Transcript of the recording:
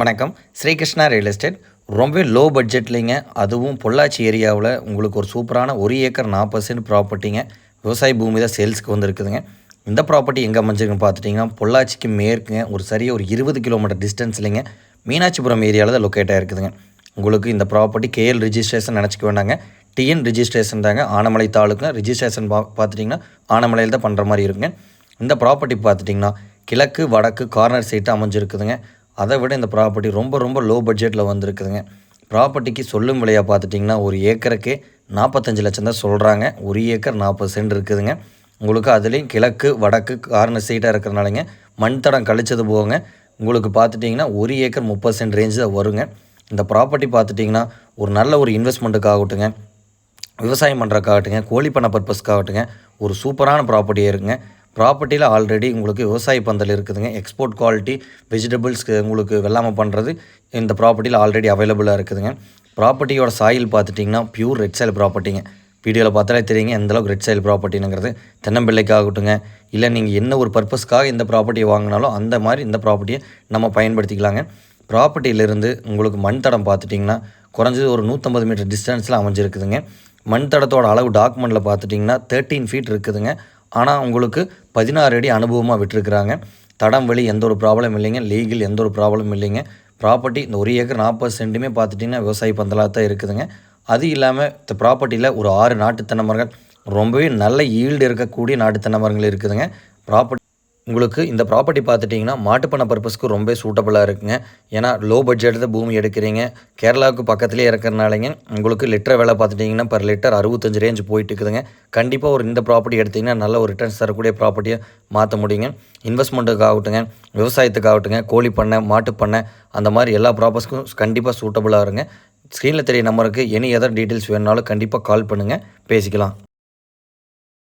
வணக்கம். Srikrishna real estate ரொம்ப low பட்ஜெட்லிங்க அதுவும் பொள்ளாச்சி ஏரியாவில் உங்களுக்கு ஒரு சூப்பரான ஒரு ஏக்கர் நாற்பது சென்ட் ப்ராப்பர்ட்டிங்க விவசாய பூமி தான் சேல்ஸ்க்கு வந்துருக்குதுங்க. இந்த ப்ராப்பர்ட்டி எங்கே அமைஞ்சிருக்குன்னு பார்த்துட்டிங்கன்னா பொள்ளாச்சிக்கு மேற்குங்க. ஒரு சரியாக ஒரு இருபது கிலோமீட்டர் டிஸ்டன்ஸ்லிங்க மீனாட்சிபுரம் ஏரியாவில் தான் லொக்கேட் ஆகிருக்குதுங்க உங்களுக்கு இந்த ப்ராப்பர்ட்டி கேஎல் ரிஜிஸ்ட்ரேஷன் நினச்சிக்க வேண்டாங்க. டிஎன் ரிஜிஸ்ட்ரேஷன் தாங்க. ஆனமலை தாலுக்கு ரிஜிஸ்ட்ரேஷன் பா பார்த்துட்டிங்கன்னா ஆனமலையில் தான் பண்ணுற மாதிரி இருக்குங்க. இந்த ப்ராப்பர்ட்டி பார்த்துட்டிங்கன்னா கிழக்கு வடக்கு கார்னர் சைட்டு அமைஞ்சிருக்குதுங்க. அதை விட இந்த ப்ராப்பர்ட்டி ரொம்ப ரொம்ப லோ பட்ஜெட்டில் வந்திருக்குதுங்க. ப்ராப்பர்ட்டிக்கு சொல்லும் விலையாக பார்த்துட்டிங்கன்னா ஒரு ஏக்கருக்கு நாற்பத்தஞ்சு லட்சம் தான் சொல்கிறாங்க ஒரு ஏக்கர் நாற்பது சென்ட் இருக்குதுங்க. உங்களுக்கு அதுலேயும் கிழக்கு வடக்கு கார்னர் சைட்டாக இருக்கிறனாலங்க மண் தடம் கழிச்சது போங்க. உங்களுக்கு பார்த்துட்டிங்கன்னா ஒரு ஏக்கர் முப்பது சென்ட் ரேஞ்சு தான் வருங்க. இந்த ப்ராப்பர்ட்டி பார்த்துட்டிங்கன்னா ஒரு நல்ல ஒரு இன்வெஸ்ட்மெண்ட்டுக்காகட்டுங்க விவசாயம் பண்ணுறக்காகட்டுங்க கோழி பண்ண பர்பஸ்க்காகட்டுங்க ஒரு சூப்பரான ப்ராப்பர்ட்டியாக இருக்குங்க. ப்ராப்பர்ட்டியில் ஆல்ரெடி உங்களுக்கு விவசாய பந்தல் இருக்குதுங்க. எக்ஸ்போர்ட் குவாலிட்டி வெஜிடபிள்ஸ்க்கு உங்களுக்கு வெள்ளாமை பண்ணுறது இந்த ப்ராப்பர்ட்டியில் ஆல்ரெடி அவைலபிளாக இருக்குதுங்க. ப்ராப்பர்ட்டியோட சாயில் பார்த்துட்டிங்கன்னா பியூர் ரெட் சாயில் ப்ராப்பர்ட்டிங்க வீடியோவில் பார்த்தாலே தெரியுங்க எந்தளவுக்கு ரெட் சைல் ப்ராப்பர்ட்டிங்கிறது தென்னம்பிள்ளைக்காகட்டுங்க இல்லை நீங்கள் என்ன ஒரு பர்பஸ்க்காக இந்த ப்ராப்பர்ட்டியை வாங்கினாலும் அந்த மாதிரி இந்த ப்ராப்பர்ட்டியை நம்ம பயன்படுத்திக்கலாங்க. ப்ராப்பர்ட்டியிலிருந்து உங்களுக்கு மண் தடம் பார்த்துட்டிங்கன்னா குறைஞ்சது ஒரு நூற்றம்பது மீட்டர் டிஸ்டன்ஸில் அமைஞ்சிருக்குதுங்க. மண் தடத்தோட அளவு டாக்குமெண்ட்டில் பார்த்துட்டிங்கன்னா தேர்ட்டீன் ஃபீட் இருக்குதுங்க. ஆனால் உங்களுக்கு பதினாறு அடி அனுபவமாக விட்டுருக்குறாங்க. தடம் வெளி எந்த ஒரு ப்ராப்ளம் இல்லைங்க. லீகல் எந்த ஒரு ப்ராப்ளம் இல்லைங்க. ப்ராப்பர்ட்டி இந்த ஒரு ஏக்கர் நாற்பது சென்ட்டுமே பார்த்துட்டிங்கன்னா விவசாய பந்தலாக தான் இருக்குதுங்க. அது இல்லாமல் இந்த ப்ராப்பர்ட்டியில் ஒரு ஆறு நாட்டு தென்னை மரங்கள் ரொம்பவே நல்ல ஈல்டு இருக்கக்கூடிய நாட்டு தென்னை மரங்கள் இருக்குதுங்க. ப்ராப்பர்ட்டி உங்களுக்கு இந்த ப்ராப்பர்ட்டி பார்த்துட்டிங்கன்னா மாட்டுப்பண்ண பர்பஸ்க்கு ரொம்ப சூட்டபுளாக இருக்குங்க. ஏன்னா லோ பட்ஜெட்டில் பூமி எடுக்கிறீங்க. கேரளாவுக்கு பக்கத்துலேயே இருக்கிறனாலங்க உங்களுக்கு லிட்டர் விலை பார்த்துட்டிங்கன்னா பர் லிட்டர் அறுபத்தஞ்சு ரேஞ்ச் போயிட்டு இருக்குதுங்க. கண்டிப்பாக ஒரு இந்த ப்ராப்பர்ட்டி எடுத்திங்கன்னா நல்ல ஒரு ரிட்டர்ன்ஸ் தரக்கூடிய ப்ராப்பர்ட்டியை மாற்ற முடியுங்க. இன்வெஸ்ட்மெண்ட்டுக்காகட்டுங்க விவசாயத்துக்காகட்டுங்க கோழி பண்ணை மாட்டு பண்ணை அந்த மாதிரி எல்லா ப்ராப்பர்ஸ்க்கும் கண்டிப்பாக சூட்டபுளாக இருங்க. ஸ்க்ரீனில் தெரிய நம்பருக்கு எனி எதர் டீட்டெயில்ஸ் வேணுனாலும் கண்டிப்பாக கால் பண்ணுங்கள் பேசிக்கலாம்.